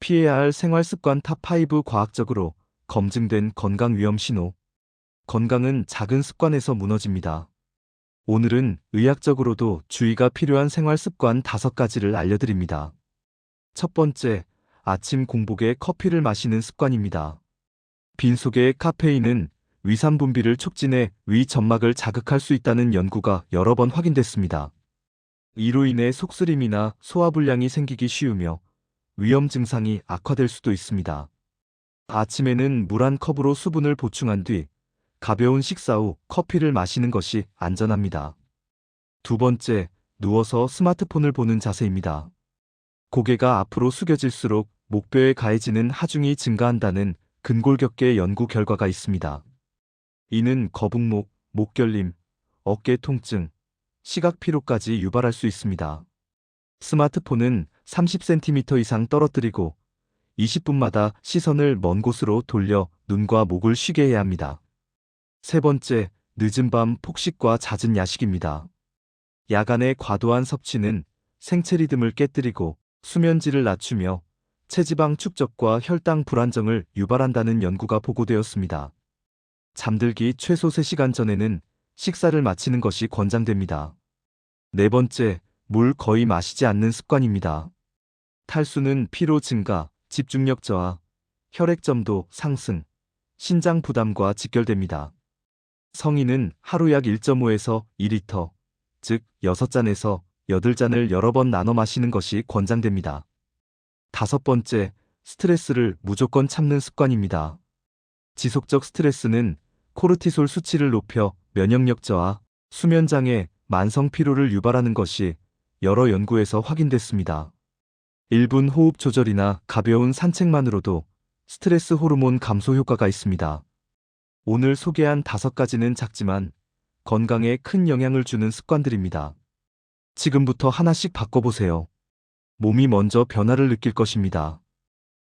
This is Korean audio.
피해야 할 생활 습관 탑5 과학적으로 검증된 건강 위험 신호. 건강은 작은 습관에서 무너집니다. 오늘은 의학적으로도 주의가 필요한 생활 습관 5가지를 알려드립니다. 첫 번째, 아침 공복에 커피를 마시는 습관입니다. 빈속의 카페인은 위산 분비를 촉진해 위 점막을 자극할 수 있다는 연구가 여러 번 확인됐습니다. 이로 인해 속쓰림이나 소화불량이 생기기 쉬우며 위험 증상이 악화될 수도 있습니다. 아침에는 물 한 컵으로 수분을 보충한 뒤 가벼운 식사 후 커피를 마시는 것이 안전합니다. 두 번째, 누워서 스마트폰을 보는 자세입니다. 고개가 앞으로 숙여질수록 목뼈에 가해지는 하중이 증가한다는 근골격계 연구 결과가 있습니다. 이는 거북목, 목결림, 어깨 통증, 시각 피로까지 유발할 수 있습니다. 스마트폰은 30cm 이상 떨어뜨리고 20분마다 시선을 먼 곳으로 돌려 눈과 목을 쉬게 해야 합니다. 세 번째, 늦은 밤 폭식과 잦은 야식입니다. 야간의 과도한 섭취는 생체 리듬을 깨뜨리고 수면질을 낮추며 체지방 축적과 혈당 불안정을 유발한다는 연구가 보고되었습니다. 잠들기 최소 3시간 전에는 식사를 마치는 것이 권장됩니다. 네 번째, 물 거의 마시지 않는 습관입니다. 탈수는 피로 증가, 집중력 저하, 혈액점도 상승, 신장 부담과 직결됩니다. 성인은 하루 약 1.5에서 2리터, 즉 6잔에서 8잔을 여러 번 나눠 마시는 것이 권장됩니다. 다섯 번째, 스트레스를 무조건 참는 습관입니다. 지속적 스트레스는 코르티솔 수치를 높여 면역력 저하, 수면 장애, 만성 피로를 유발하는 것이 여러 연구에서 확인됐습니다. 1분 호흡 조절이나 가벼운 산책만으로도 스트레스 호르몬 감소 효과가 있습니다. 오늘 소개한 다섯 가지는 작지만 건강에 큰 영향을 주는 습관들입니다. 지금부터 하나씩 바꿔보세요. 몸이 먼저 변화를 느낄 것입니다.